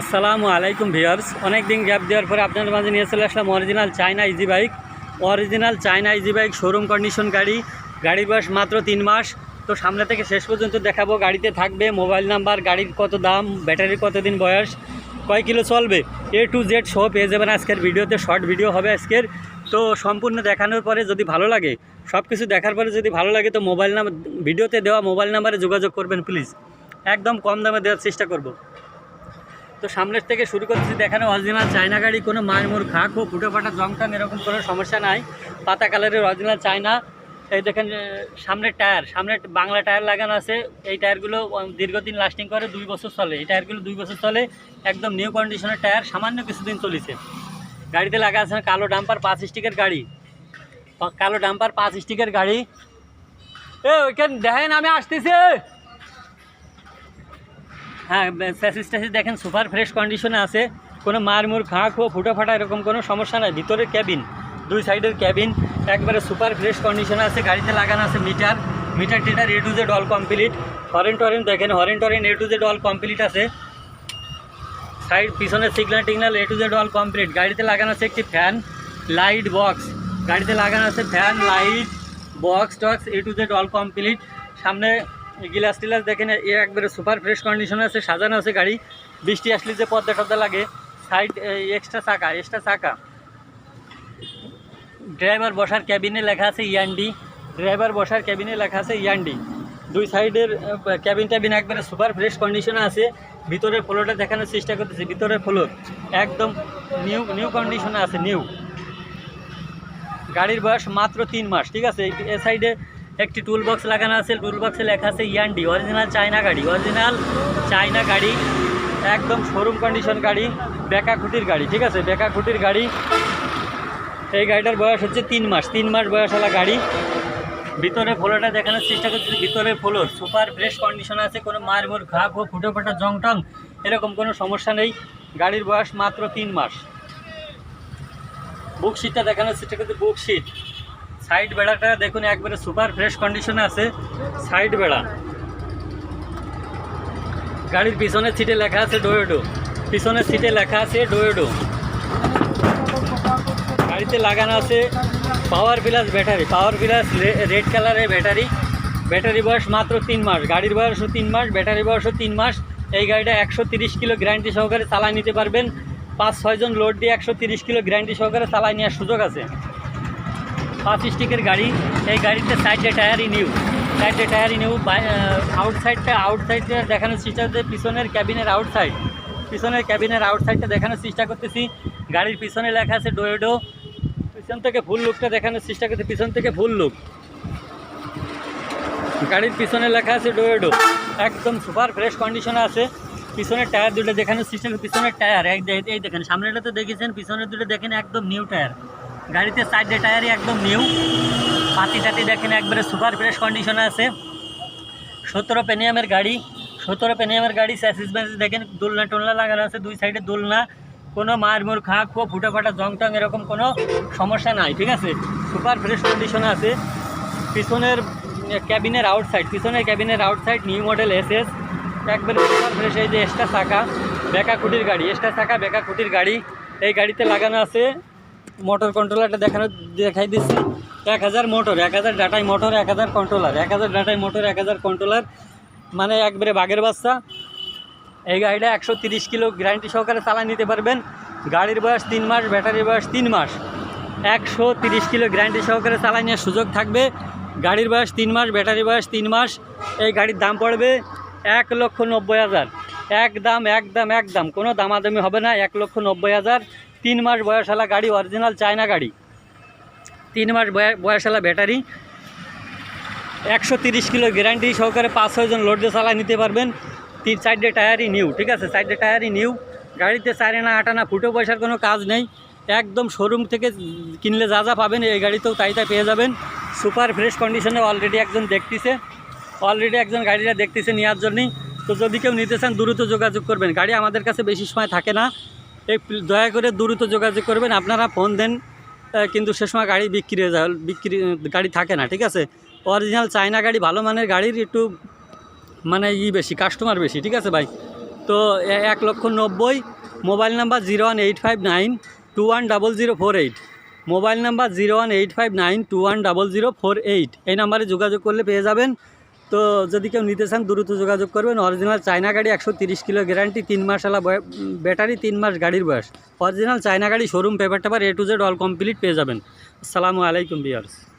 আসসালামু আলাইকুম ভিউয়ার্স। অনেক দিন গ্যাপ দেওয়ার পরে আপনাদের মাঝে নিয়ে চলে আসলাম original China easy bike original China easy bike showroom condition গাড়ি। গাড়ির বয়স মাত্র তিন মাস। তো সামনে থেকে শেষ পর্যন্ত দেখাবো গাড়িতে থাকবে মোবাইল নাম্বার গাড়ির কত দাম, ব্যাটারির কতদিন বয়স, কয় কিলো চলবে। এ টু জেড সহ পেয়ে যাবেন আজকের ভিডিওতে শর্ট ভিডিও হবে আজকের। তো সম্পূর্ণ দেখানোর পরে যদি ভালো লাগে সব কিছু দেখার পরে যদি ভালো লাগে, তো মোবাইল নাম্বার ভিডিওতে দেওয়া মোবাইল নাম্বারে যোগাযোগ করবেন প্লিজ একদম কম দামে দেওয়ার চেষ্টা করব। তো সামনের থেকে শুরু করতেছি, দেখানো অরিজিনাল চায়না গাড়ি, কোনো মারমুর খাক ও ফুটো ফাটা জংটং এরকম কোনো সমস্যা নাই। পাতা কালারের অরিজিনাল চায়না। এই দেখেন সামনের টায়ার সামনে বাংলা টায়ার লাগানো আছে। এই টায়ারগুলো দীর্ঘদিন লাস্টিং করে দুই বছর চলে। এই টায়ারগুলো দুই বছর চলে, একদম নিউ কন্ডিশনের টায়ার, সামান্য কিছুদিন চলেছে। গাড়িতে লাগা আছে কালো ডাম্পার, পাঁচ স্টিকের গাড়ি। কালো ডাম্পার, পাঁচ স্টিকের গাড়ি। এ, ওইখানে, দেখেন, আমি আসতেছি হ্যাঁ ট্যাসিস দেখেন, সুপার ফ্রেশ কন্ডিশনে আছে। কোনো মারমুর খাঁ খো ফুটো ফাটা এরকম কোনো সমস্যা নাই। ভিতরের ক্যাবিন, দুই সাইডের ক্যাবিন, একবারে সুপার ফ্রেশ কন্ডিশনে আছে। গাড়িতে লাগানো আছে meter meter টিটার A to Z all complete horn টরেন দেখেন, horn টরেন A to Z all complete আছে। সাইড, পিছনের signal টিগনাল A to Z all complete গাড়িতে লাগানো আছে একটি ফ্যান লাইট বক্স গাড়িতে লাগানো আছে fan light box Tux A to Z all complete সামনে গিলাস টিলাস দেখেন, এ একবারে সুপার ফ্রেশ কন্ডিশনে আছে, সাজানো আছে গাড়ি। বৃষ্টি আসলে যে পদ্মা টদ্মা লাগে সাইড এক্সট্রা চাকা এক্সট্রা চাকা। ড্রাইভার বসার ক্যাবিনে লেখা আছে ইয়ান্ডি ড্রাইভার বসার ক্যাবিনে লেখা আছে ইয়ান্ডি দুই সাইডের ক্যাবিন ট্যাবিন একবারে সুপার ফ্রেশ কন্ডিশনে আছে। ভিতরের ফ্লোরটা দেখানোর চেষ্টা করতেছি, ভিতরের ফ্লোর একদম নিউ নিউ কন্ডিশনে আছে নিউ গাড়ির বয়স মাত্র তিন মাস, ঠিক আছে? এ সাইডে একটি টুল বক্স লাগানো আছে টুল বক্সে লেখা আছে ইয়ান্ডি অরিজিনাল চায়না গাড়ি অরিজিনাল চায়না গাড়ি, একদম শোরুম কন্ডিশন গাড়ি বেকা খুঁটির গাড়ি, ঠিক আছে? বেকা খুঁটির গাড়ি। এই গাড়িটার বয়স হচ্ছে তিন মাস তিন মাস বয়সওয়ালা গাড়ি। ভিতরে ফ্লোরটা দেখানোর চেষ্টা করছি, ভিতরে ফ্লোর সুপার ফ্রেশ কন্ডিশন আছে, কোনো মারমুর ঘা ঘো ফুটো জং টং এরকম কোনো সমস্যা নেই। গাড়ির বয়স মাত্র তিন মাস। বুক সিটটা দেখানোর চেষ্টা করছি বুক সিট সাইড বেড়াটা দেখুন, একবারে সুপার ফ্রেশ কন্ডিশনে আছে। সাইড বেড়া। গাড়ির পিছনের সিটে লেখা আছে ডোয়েডো। পিছনের সিটে লেখা আছে ডোয়েডো। গাড়িতে লাগানো আছে power plus battery. Power plus red কালারের ব্যাটারি। ব্যাটারি বয়স মাত্র তিন মাস। গাড়ির বয়সও তিন মাস, ব্যাটারি বয়সও তিন মাস। এই গাড়িটা একশো কিলো গ্যারান্টি সহকারে চালায় নিতে পারবেন। পাঁচ ছয়জন লোড দিয়ে একশো কিলো গ্যারান্টি সহকারে চালায় নেওয়ার সুযোগ আছে। পাঁচ স্টিকের গাড়ি, এই গাড়িতে সাইডে টায়ারই নিউ সাইডে টায়ারই নিউ আউটসাইডটা আউটসাইডটা দেখানোর চেষ্টা করতে পিছনের ক্যাবিনের আউটসাইড পিছনের ক্যাবিনের আউটসাইডটা দেখানোর চেষ্টা করতেছি। গাড়ির পিছনে লেখা আছে ডোয়েডো পিছন থেকে ফুল লুকটা দেখানোর চেষ্টা করতে পিছন থেকে ফুল লুক গাড়ির পিছনে লেখা আছে ডোয়েডো একদম সুপার ফ্রেশ কন্ডিশনে আছে। পিছনের টায়ার দুটো দেখানোর চেষ্টা পিছনের টায়ার এক এই দেখেন, সামনেটা তো দেখেছেন, পিছনের দুটো দেখেন একদম নিউ টায়ার গাড়িতে সাইডে টায়ারই একদম নিউ পাতি টাতি দেখেন, একবারে সুপার ফ্রেশ কন্ডিশনে আছে। সতেরো পেনিয়ামের গাড়ি, সতেরো পেনিয়ামের গাড়ি স্যাসিস ম্যাসিস দেখেন, দোলনা টোলনা লাগানো আছে, দুই সাইডে দোলনা। কোনো মারমুর, খা খো ফুটো ফাটা, জং টং এরকম কোনো সমস্যা নাই, ঠিক আছে? সুপার ফ্রেশ কন্ডিশনে আছে। পিছনের ক্যাবিনের আউটসাইড পিছনের ক্যাবিনের outside new model S S একবারে সুপার ফ্রেশ এই যে এক্সট্রা চাকা বেকা খুঁটির গাড়ি এক্সট্রা চাকা বেকা খুঁটির গাড়ি, এই গাড়িতে লাগানো আছে। মোটর কন্ট্রোলারটা দেখানো দেখাই দিচ্ছি। এক হাজার মোটর এক হাজার ডাটাই মোটর এক হাজার কন্ট্রোলার এক হাজার ডাটাই মোটর এক হাজার কন্ট্রোলার মানে একবারে বাঘের বাচ্চা। এই গাড়িটা একশো তিরিশ কিলো গ্যারান্টি সহকারে চালায় নিতে পারবেন। গাড়ির বয়স তিন মাস ব্যাটারির বয়স তিন মাস। একশো তিরিশ কিলো গ্যারান্টি সহকারে চালায় নেওয়ার সুযোগ থাকবে। গাড়ির বয়স তিন মাস ব্যাটারি বয়স তিন মাস। এই গাড়ির দাম পড়বে এক লক্ষ নব্বই হাজার। এক দাম এক দাম এক দাম কোনো দামাদামি হবে না, এক লক্ষ নব্বই হাজার। তিন মাস বয়সওয়ালা গাড়ি অরিজিনাল চায়না গাড়ি। তিন মাস বয়- বয়সওয়ালা ব্যাটারি একশো তিরিশ কিলো গ্যারান্টি সহকারে পাঁচ ছয়জন লোড চালায় নিতে পারবেন। তিন সাইডে টায়ারই নিউ ঠিক আছে? সাইডে টায়ারই নিউ গাড়িতে চারে না, আটা না, ফুটো পয়সার কোনো কাজ নেই। একদম শোরুম থেকে কিনলে যা যা পাবেন, এই গাড়িতেও তাই তাই পেয়ে যাবেন। সুপার ফ্রেশ কন্ডিশনে অলরেডি একজন দেখতেছে। অলরেডি একজন গাড়িটা দেখতেছে নেওয়ার জন্যই। তো যদি কেউ নিতে চান, দ্রুত যোগাযোগ করবেন। গাড়ি আমাদের কাছে বেশি সময় থাকে না। দয়া করে দ্রুত যোগাযোগ করবেন। আপনারা ফোন দেন কিন্তু সে সময় গাড়ি বিক্রি হয়ে যায়, বিক্রি, গাড়ি থাকে না, ঠিক আছে? অরিজিনাল চায়না গাড়ি ভালো মানের গাড়ির একটু মানে ই বেশি কাস্টমার বেশি, ঠিক আছে ভাই? তো এক লক্ষ নব্বই, mobile number zero one eight five nine two one double zero four eight. Mobile number zero one eight five nine two one double zero four eight. এই নাম্বারে যোগাযোগ করলে পেয়ে যাবেন। তো যদি কেউ নিতে চান, দ্রুত যোগাযোগ করবেন। অরিজিনাল চায়না গাড়ি একশো তিরিশ কিলো গ্যারান্টি তিন মাস আলা বয়- ব্যাটারি, তিন মাস গাড়ির বয়স। অরিজিনাল চায়না গাড়ি showroom paper taper A to Z all complete পেয়ে যাবেন। আসসালামু আলাইকুম বিয়ার্স